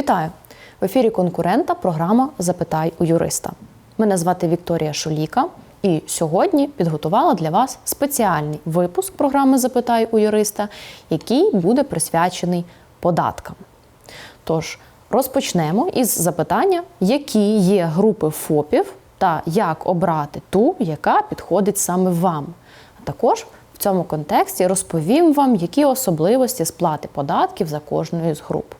Вітаю! В ефірі конкурента програма Запитай у юриста. Мене звати Вікторія Шуліка, і сьогодні підготувала для вас спеціальний випуск програми Запитай у юриста, який буде присвячений податкам. Тож розпочнемо із запитання, які є групи ФОПів та як обрати ту, яка підходить саме вам. А також в цьому контексті розповім вам, які особливості сплати податків за кожною з груп.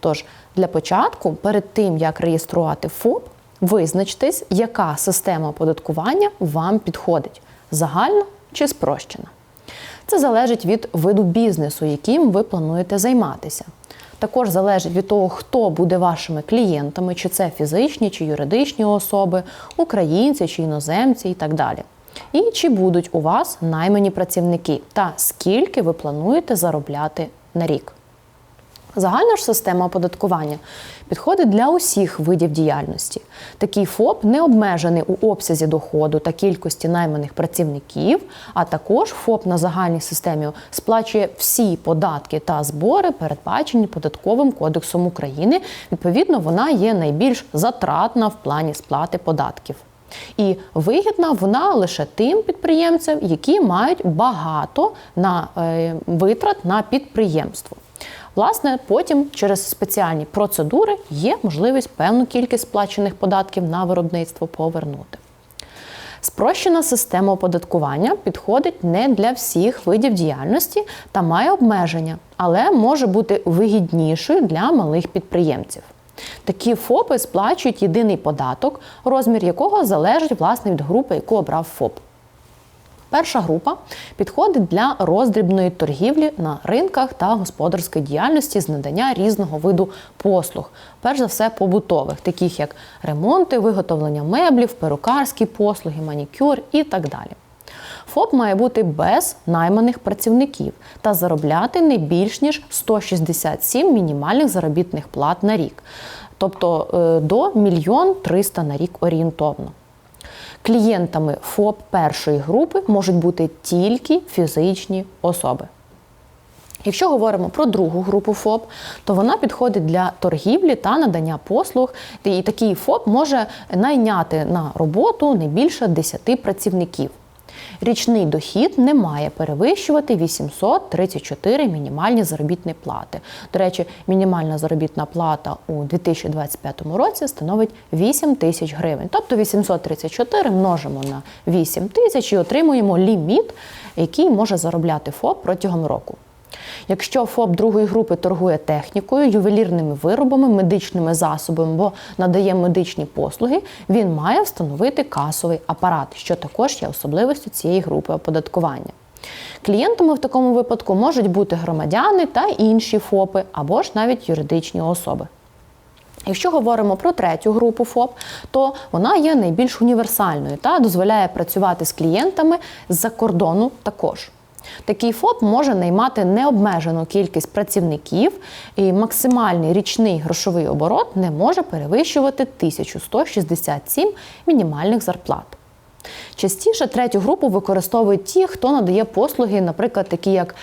Тож, для початку, перед тим як реєструвати ФОП, визначтесь, яка система оподаткування вам підходить загальна чи спрощена. Це залежить від виду бізнесу, яким ви плануєте займатися. Також залежить від того, хто буде вашими клієнтами, чи це фізичні чи юридичні особи, українці чи іноземці і так далі. І чи будуть у вас наймані працівники, та скільки ви плануєте заробляти на рік. Загальна ж система оподаткування підходить для усіх видів діяльності. Такий ФОП не обмежений у обсязі доходу та кількості найманих працівників, а також ФОП на загальній системі сплачує всі податки та збори, передбачені податковим кодексом України. Відповідно, вона є найбільш затратна в плані сплати податків. І вигідна вона лише тим підприємцям, які мають багато на е, витрат на підприємство. Власне, потім через спеціальні процедури є можливість певну кількість сплачених податків на виробництво повернути. Спрощена система оподаткування підходить не для всіх видів діяльності та має обмеження, але може бути вигіднішою для малих підприємців. Такі ФОПи сплачують єдиний податок, розмір якого залежить власне від групи, яку обрав ФОП. Перша група підходить для роздрібної торгівлі на ринках та господарської діяльності з надання різного виду послуг, перш за все побутових, таких як ремонти, виготовлення меблів, перукарські послуги, манікюр і так далі. ФОП має бути без найманих працівників та заробляти не більш ніж 167 мінімальних заробітних плат на рік, тобто е, до 1 300 на рік орієнтовно. Клієнтами ФОП першої групи можуть бути тільки фізичні особи. Якщо говоримо про другу групу ФОП, то вона підходить для торгівлі та надання послуг. І такий ФОП може найняти на роботу не більше 10 працівників. Річний дохід не має перевищувати 834 мінімальні заробітні плати. До речі, мінімальна заробітна плата у 2025 році становить 8 тисяч гривень. Тобто 834 множимо на 8 тисяч і отримуємо ліміт, який може заробляти ФОП протягом року. Якщо ФОП другої групи торгує технікою, ювелірними виробами, медичними засобами або надає медичні послуги, він має встановити касовий апарат, що також є особливістю цієї групи оподаткування. Клієнтами в такому випадку можуть бути громадяни та інші ФОПи або ж навіть юридичні особи. Якщо говоримо про третю групу ФОП, то вона є найбільш універсальною та дозволяє працювати з клієнтами з-за кордону також. Такий ФОП може наймати необмежену кількість працівників, і максимальний річний грошовий оборот не може перевищувати 1167 мінімальних зарплат. Частіше третю групу використовують ті, хто надає послуги, наприклад, такі як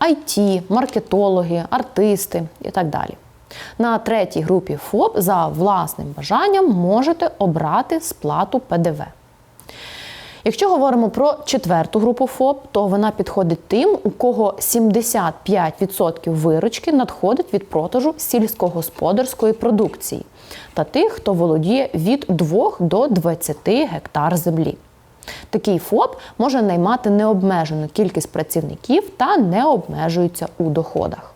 IT, е, маркетологи, артисти і так далі. На третій групі ФОП за власним бажанням можете обрати сплату ПДВ. Якщо говоримо про четверту групу ФОП, то вона підходить тим, у кого 75% виручки надходить від продажу сільськогосподарської продукції, та тих, хто володіє від 2 до 20 гектар землі. Такий ФОП може наймати необмежену кількість працівників та не обмежується у доходах.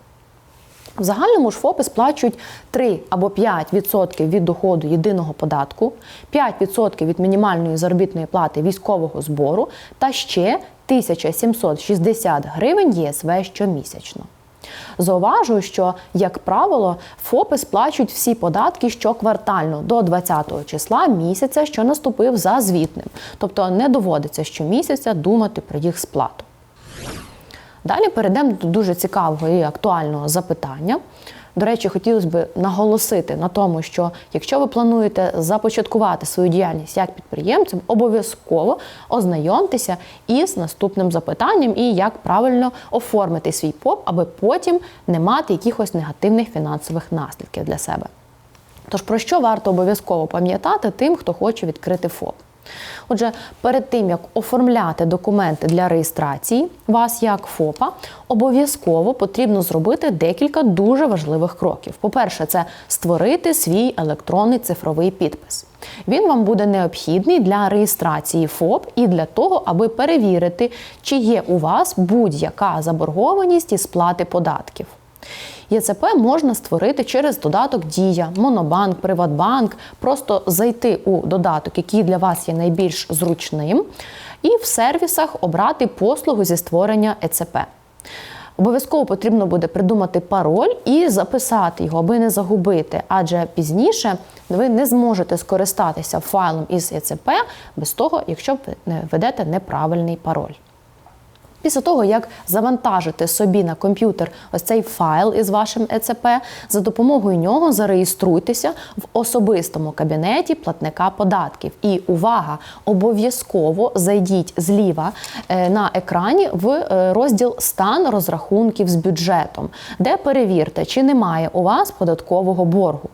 В загальному ж ФОПи сплачують 3 або 5% від доходу єдиного податку, 5% від мінімальної заробітної плати військового збору та ще 1760 гривень ЄСВ щомісячно. Зауважую, що, як правило, ФОПи сплачують всі податки щоквартально до 20 числа місяця, що наступив за звітним, тобто не доводиться щомісяця думати про їх сплату. Далі перейдемо до дуже цікавого і актуального запитання. До речі, хотілося б наголосити на тому, що якщо ви плануєте започаткувати свою діяльність як підприємцем, обов'язково ознайомтеся із наступним запитанням і як правильно оформити свій ПОП, аби потім не мати якихось негативних фінансових наслідків для себе. Тож про що варто обов'язково пам'ятати тим, хто хоче відкрити ФОП? Отже, перед тим як оформляти документи для реєстрації вас як ФОПа, обов'язково потрібно зробити декілька дуже важливих кроків. По-перше, це створити свій електронний цифровий підпис. Він вам буде необхідний для реєстрації ФОП і для того, аби перевірити, чи є у вас будь-яка заборгованість із сплати податків. ЄЦП можна створити через додаток Дія, Монобанк, Приватбанк, просто зайти у додаток, який для вас є найбільш зручним, і в сервісах обрати послугу зі створення ЕЦП. Обов'язково потрібно буде придумати пароль і записати його, аби не загубити, адже пізніше ви не зможете скористатися файлом із ЕЦП без того, якщо ви не введете неправильний пароль. Після того, як завантажите собі на комп'ютер ось цей файл із вашим ЕЦП, за допомогою нього зареєструйтеся в особистому кабінеті платника податків. І увага! Обов'язково зайдіть зліва е, на екрані в е, розділ Стан розрахунків з бюджетом, де перевірте, чи немає у вас податкового боргу.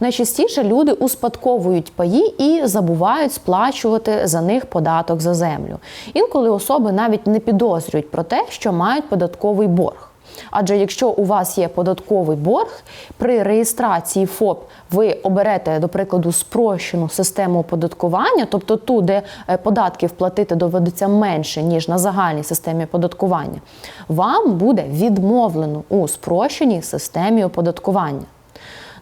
Найчастіше люди успадковують паї і забувають сплачувати за них податок за землю. Інколи особи навіть не підозрюють про те, що мають податковий борг. Адже якщо у вас є податковий борг, при реєстрації ФОП ви оберете, до прикладу, спрощену систему оподаткування, тобто ту, де е, податків платити доведеться менше, ніж на загальній системі оподаткування, вам буде відмовлено у спрощеній системі оподаткування.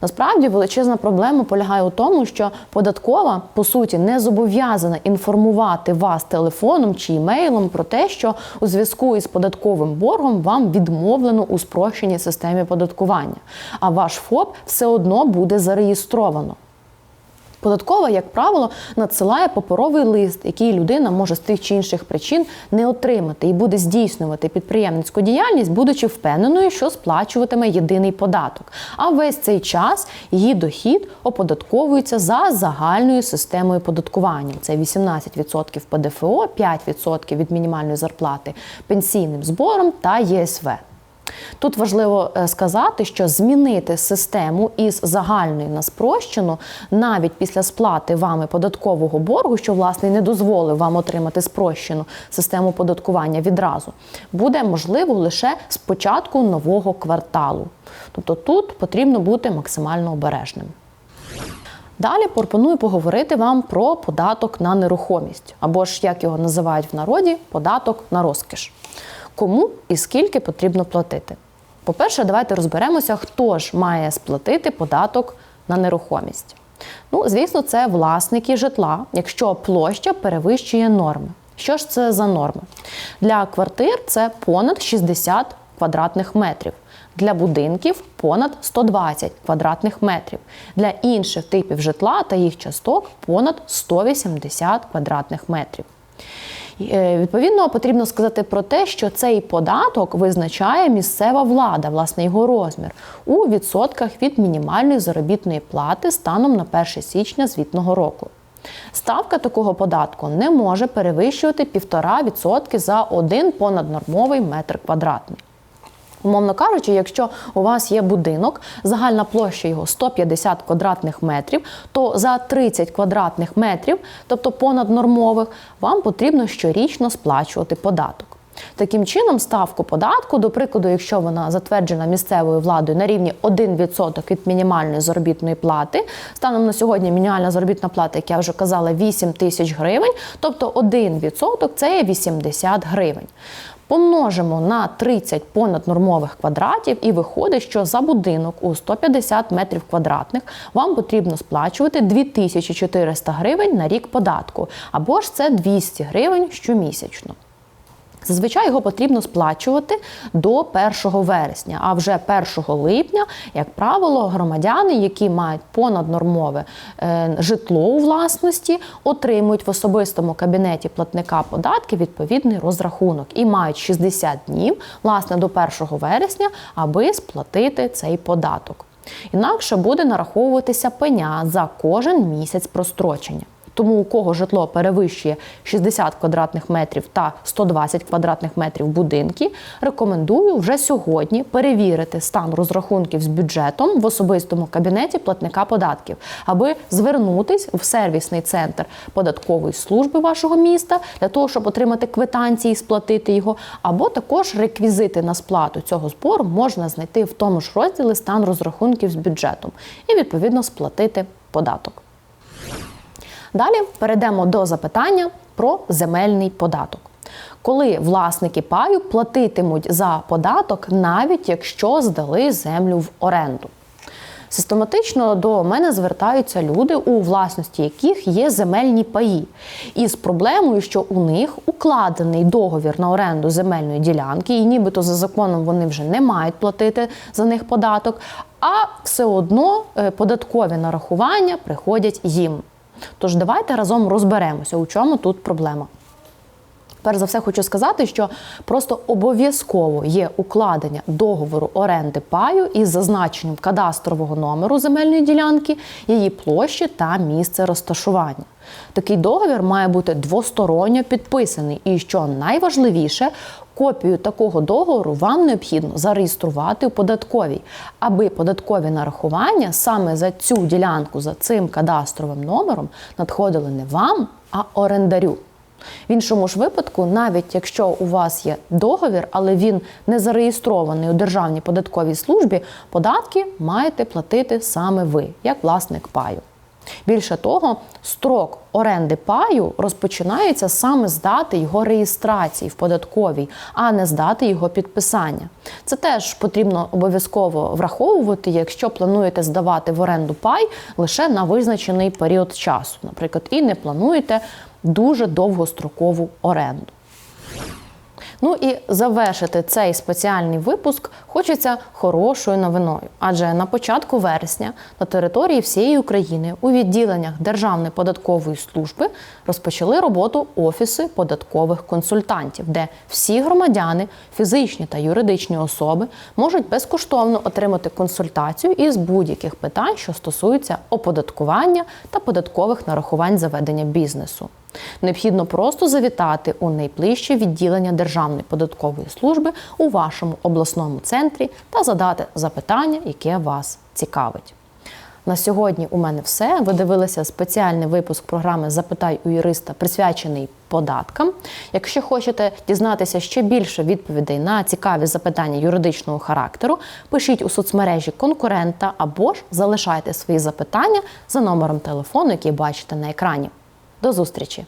Насправді величезна проблема полягає у тому, що податкова по суті не зобов'язана інформувати вас телефоном чи імейлом про те, що у зв'язку із податковим боргом вам відмовлено у спрощеній системі податкування, а ваш ФОП все одно буде зареєстровано. Податкова, як правило, надсилає паперовий лист, який людина може з тих чи інших причин не отримати і буде здійснювати підприємницьку діяльність, будучи впевненою, що сплачуватиме єдиний податок. А весь цей час її дохід оподатковується за загальною системою податкування. Це 18% ПДФО, 5% від мінімальної зарплати, пенсійним збором та ЄСВ. Тут важливо е, сказати, що змінити систему із загальної на спрощену навіть після сплати вами податкового боргу, що власне не дозволив вам отримати спрощену систему податкування відразу, буде можливо лише з початку нового кварталу. Тобто тут потрібно бути максимально обережним. Далі пропоную поговорити вам про податок на нерухомість, або ж як його називають в народі, податок на розкіш кому і скільки потрібно платити. По-перше, давайте розберемося, хто ж має сплатити податок на нерухомість. Ну, звісно, це власники житла, якщо площа перевищує норми. Що ж це за норми? Для квартир це понад 60 квадратних метрів, для будинків понад 120 квадратних метрів, для інших типів житла та їх часток понад 180 квадратних метрів. Е, відповідно, потрібно сказати про те, що цей податок визначає місцева влада, власне, його розмір у відсотках від мінімальної заробітної плати станом на 1 січня звітного року. Ставка такого податку не може перевищувати 1,5% за один понаднормовий метр квадратний. Умовно кажучи, якщо у вас є будинок, загальна площа його 150 квадратних метрів, то за 30 квадратних метрів, тобто понаднормових, вам потрібно щорічно сплачувати податок. Таким чином, ставку податку, до прикладу, якщо вона затверджена місцевою владою на рівні 1% від мінімальної заробітної плати, станом на сьогодні мінімальна заробітна плата, як я вже казала, 8 тисяч гривень, тобто 1% це є 80 гривень. Помножимо на 30 понаднормових квадратів, і виходить, що за будинок у 150 метрів квадратних вам потрібно сплачувати 2400 гривень на рік податку, або ж це 200 гривень щомісячно. Зазвичай його потрібно сплачувати до 1 вересня, а вже 1 липня, як правило, громадяни, які мають понаднормове е, житло у власності, отримують в особистому кабінеті платника податків відповідний розрахунок і мають 60 днів власне до 1 вересня, аби сплатити цей податок. Інакше буде нараховуватися пеня за кожен місяць прострочення. Тому у кого житло перевищує 60 квадратних метрів та 120 квадратних метрів будинки, рекомендую вже сьогодні перевірити стан розрахунків з бюджетом в особистому кабінеті платника податків, аби звернутись в сервісний центр податкової служби вашого міста для того, щоб отримати квитанції і сплатити його, або також реквізити на сплату цього збору можна знайти в тому ж розділі стан розрахунків з бюджетом і відповідно сплатити податок. Далі перейдемо до запитання про земельний податок. Коли власники паю платитимуть за податок, навіть якщо здали землю в оренду. Систематично до мене звертаються люди, у власності яких є земельні паї, із проблемою, що у них укладений договір на оренду земельної ділянки, і нібито за законом вони вже не мають платити за них податок, а все одно е, податкові нарахування приходять їм. Тож давайте разом розберемося, у чому тут проблема. Перш за все, хочу сказати, що просто обов'язково є укладення договору оренди паю із зазначенням кадастрового номеру земельної ділянки, її площі та місце розташування. Такий договір має бути двосторонньо підписаний, і що найважливіше, копію такого договору вам необхідно зареєструвати у податковій, аби податкові нарахування саме за цю ділянку, за цим кадастровим номером надходили не вам, а орендарю. В іншому ж випадку, навіть якщо у вас є договір, але він не зареєстрований у Державній податковій службі, податки маєте платити саме ви, як власник паю. Більше того, строк оренди паю розпочинається саме з дати його реєстрації в податковій, а не з дати його підписання. Це теж потрібно обов'язково враховувати, якщо плануєте здавати в оренду пай лише на визначений період часу, наприклад, і не плануєте дуже довгострокову оренду. Ну і завершити цей спеціальний випуск хочеться хорошою новиною, адже на початку вересня на території всієї України у відділеннях Державної податкової служби розпочали роботу офіси податкових консультантів, де всі громадяни, фізичні та юридичні особи можуть безкоштовно отримати консультацію із будь-яких питань, що стосуються оподаткування та податкових нарахувань заведення бізнесу. Необхідно просто завітати у найближче відділення Державної податкової служби у вашому обласному центрі та задати запитання, яке вас цікавить. На сьогодні у мене все. Ви дивилися спеціальний випуск програми Запитай у юриста, присвячений податкам. Якщо хочете дізнатися ще більше відповідей на цікаві запитання юридичного характеру, пишіть у соцмережі конкурента або ж залишайте свої запитання за номером телефону, який бачите на екрані. До зустрічі!